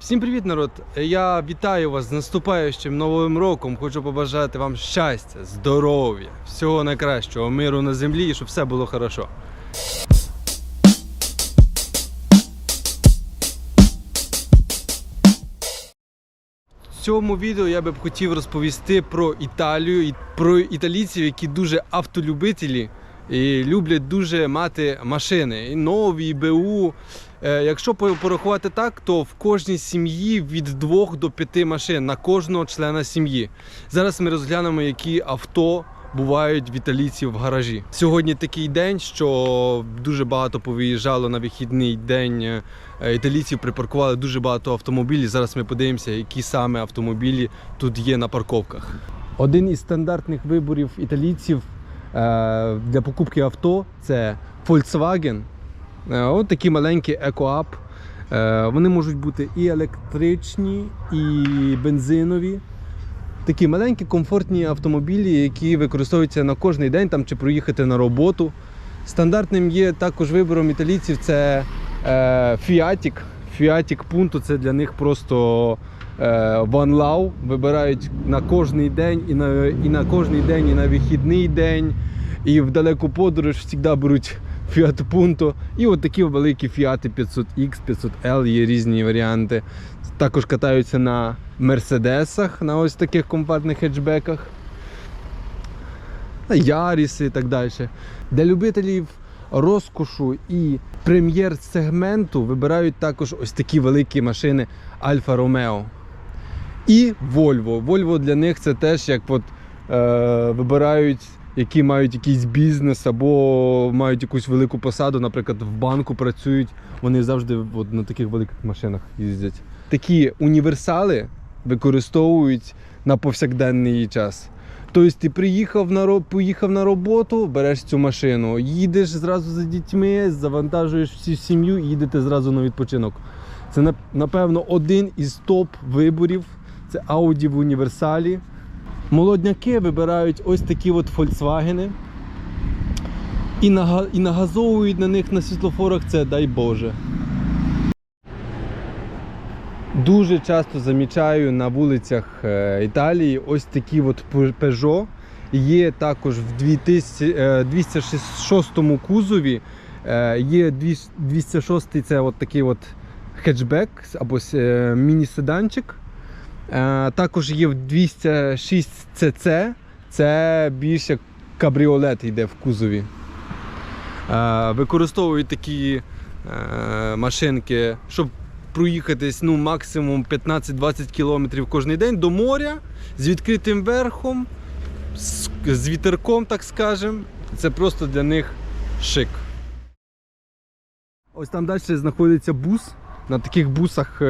Всім привіт, народ! Я вітаю вас з наступаючим новим роком. Хочу побажати вам щастя, здоров'я, всього найкращого, миру на землі і щоб все було хорошо. В цьому відео я би б хотів розповісти про Італію і про італійців, які дуже автолюбителі і люблять дуже мати машини. І нові, і БУ. Е, Якщо по- порахувати так, то в кожній сім'ї від двох до п'яти машин на кожного члена сім'ї. Зараз ми розглянемо, які авто бувають в італійців в гаражі. Сьогодні такий день, що дуже багато повиїжджало на вихідний день. е, Італійців припаркували дуже багато автомобілів. Зараз ми подивимося, які саме автомобілі тут є на парковках. Один із стандартних виборів італійців е, для покупки авто це Volkswagen. Е, От такі маленькі EcoUp. Е, Вони можуть бути і електричні, і бензинові. Такі маленькі комфортні автомобілі, які використовуються на кожний день там, чи проїхати на роботу. Стандартним є також вибором італійців це е, Fiatic. Fiatic Punto це для них просто е, One Вибирають на кожний день і на, і на кожний день, і на вихідний день. І в далеку подорож завжди беруть Fiat Punto. І от такі великі Fiat 500X, 500L, є різні варіанти. Також катаються на Мерседесах, на ось таких компактних хетчбеках. На Яріси і так далі. Для любителів розкошу і прем'єр-сегменту вибирають також ось такі великі машини Альфа Ромео. І Volvo. Volvo для них це теж як от, е, вибирають, які мають якийсь бізнес або мають якусь велику посаду, наприклад, в банку працюють. Вони завжди от, на таких великих машинах їздять. Такі універсали використовують на повсякденний час. Тобто ти приїхав на поїхав на роботу, береш цю машину, їдеш зразу за дітьми, завантажуєш всю сім'ю і їдете зразу на відпочинок. Це напевно один із топ виборів. Це Audi в універсалі. Молодняки вибирають ось такі от Volkswagen. І, і нагазовують на них на світлофорах це дай Боже. Дуже часто замічаю на вулицях е, Італії ось такі от Peugeot. Є також в 2000, е, 206 кузові. е, Є 200 206 це от такий от хетчбек або міні-седанчик. Е, Також є в 206 CC, це більше кабріолет йде в кузові. Е, Використовують такі е, машинки, щоб проїхатись ну, максимум 15-20 кілометрів кожен день до моря з відкритим верхом, з, вітерком, так скажемо. Це просто для них шик. Ось там далі знаходиться бус. На таких бусах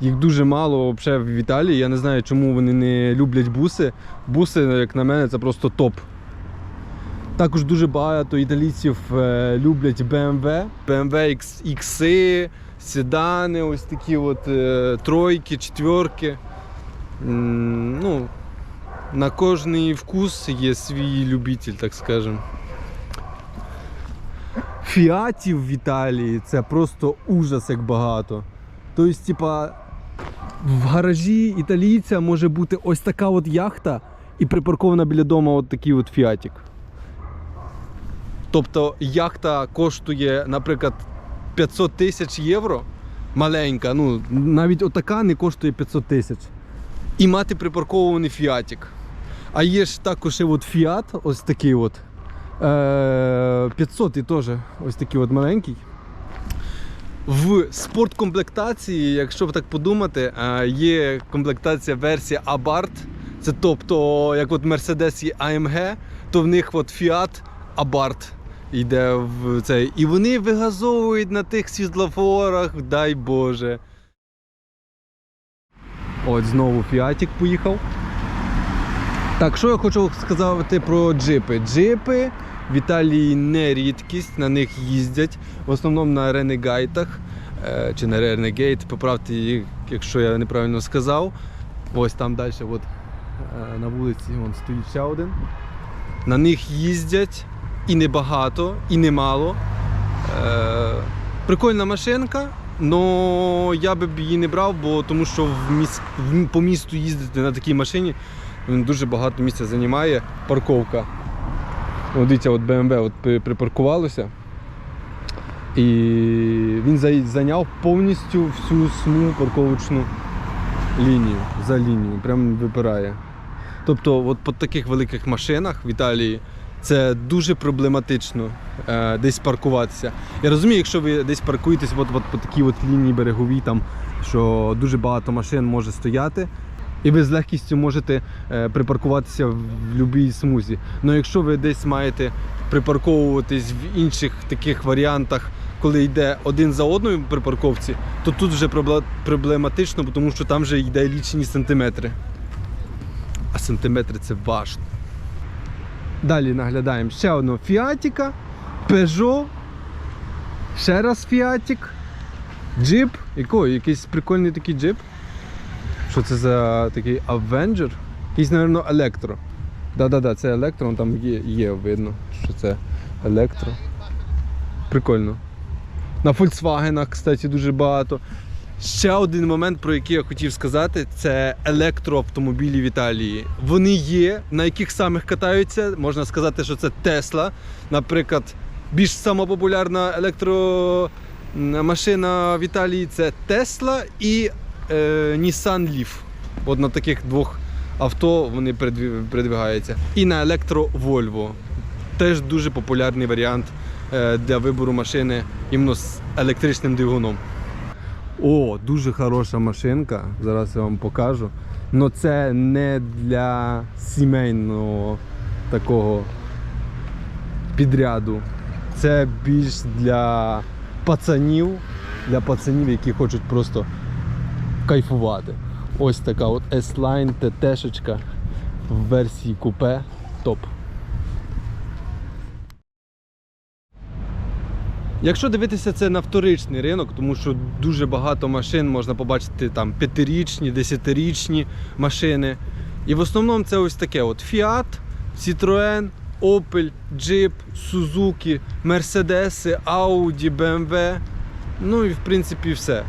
їх дуже мало взагалі в Італії. Я не знаю, чому вони не люблять буси. Буси, як на мене, це просто топ. Також дуже багато італійців е, люблять BMW, BMW X, седани, ось такі от е, тройки, четверки. Ну, на кожний вкус є свій любитель, так скажемо. Фіатів в Італії це просто ужас як багато. Тобто, типа, в гаражі італійця може бути ось така от яхта і припаркована біля дому от такий от фіатік. Тобто яхта коштує, наприклад, 500 тисяч євро. Маленька, ну навіть отака не коштує 500 тисяч. І мати припаркований фіатік. А є ж також і от фіат, ось такий от. Е, 500 і теж ось такий от маленький. В спорткомплектації, якщо так подумати, е, є комплектація версія Abarth. Це тобто, як от Mercedes є AMG, то в них от Fiat Abarth йде в цей. І вони вигазовують на тих світлофорах, дай Боже. От знову Фіатік поїхав. Так, що я хочу сказати про джипи? Джипи в Італії не рідкість, на них їздять, в основному на ренегайтах е, чи на Renegade, поправте їх, якщо я неправильно сказав. Ось там далі, от, е, на вулиці вон, стоїть ще один. На них їздять і небагато, і немало. Е, прикольна машинка, Но я би її не брав, бо тому що в міс... по місту їздити на такій машині він дуже багато місця займає. Парковка. От дивіться, от BMW от припаркувалося. І він зайняв повністю всю смугу парковочну лінію за лінію, прям випирає. Тобто, от по таких великих машинах в Італії це дуже проблематично е, десь паркуватися. Я розумію, якщо ви десь паркуєтесь от, от по такій от лінії береговій, там, що дуже багато машин може стояти, і ви з легкістю можете е, припаркуватися в будь-якій смузі. Але якщо ви десь маєте припарковуватись в інших таких варіантах, коли йде один за одною при парковці, то тут вже проблематично, тому що там вже йде лічені сантиметри. А сантиметри це важно. Далі наглядаємо ще одного Фіатіка, Peugeot, ще раз Фіатік, джип. Який? Якийсь прикольний такий джип. Що це за такий Avenger? Якийсь, мабуть, електро. Да-да-да, це електро, там є, є видно, що це електро. Прикольно. На Volkswagen, кстати, дуже багато. Ще один момент, про який я хотів сказати, це електроавтомобілі в Італії. Вони є, на яких самих катаються. Можна сказати, що це Тесла. Наприклад, більш самопопулярна електромашина в Італії це Тесла і е, Nissan Leaf. От на таких двох авто вони передвигаються. І на електро Volvo. Теж дуже популярний варіант е, для вибору машини іменно з електричним двигуном. О, дуже хороша машинка. Зараз я вам покажу. Но це не для сімейного такого підряду. Це більш для пацанів, для пацанів, які хочуть просто кайфувати. Ось така от S-Line TT-шечка в версії купе. Топ. Якщо дивитися це на вторичний ринок, тому що дуже багато машин можна побачити там п'ятирічні, десятирічні машини. І в основному це ось таке: от Fiat, Citroën, Opel, Jeep, Suzuki, Mercedes, Audi, BMW. Ну і в принципі все.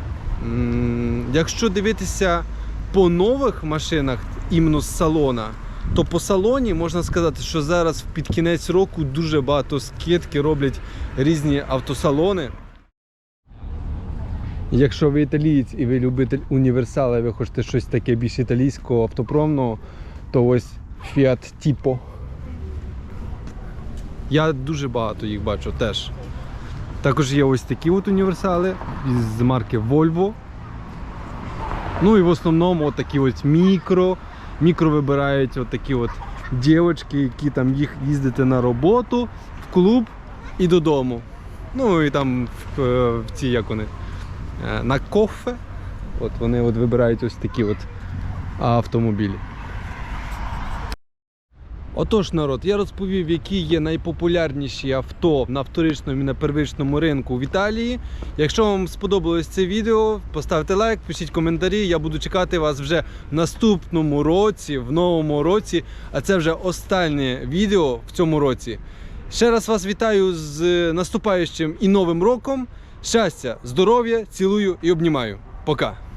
Якщо дивитися по нових машинах, іменно з салона, то по салоні можна сказати, що зараз під кінець року дуже багато скидки роблять різні автосалони. Якщо ви італієць і ви любитель універсала, ви хочете щось таке більш італійського автопромного, то ось Fiat Tipo. Я дуже багато їх бачу теж. Також є ось такі от універсали з марки Volvo. Ну і в основному от такі от мікро. Мікро вибирають от такі от дівчатки, які там їх їздити на роботу, в клуб і додому. Ну і там в, е, в ці як вони е, на кофе. От вони от вибирають ось такі от автомобілі. Отож, народ, я розповів, які є найпопулярніші авто на вторичному і на первичному ринку в Італії. Якщо вам сподобалось це відео, поставте лайк, пишіть коментарі. Я буду чекати вас вже в наступному році, в новому році. А це вже останнє відео в цьому році. Ще раз вас вітаю з наступаючим і новим роком. Щастя, здоров'я, цілую і обнімаю. Пока!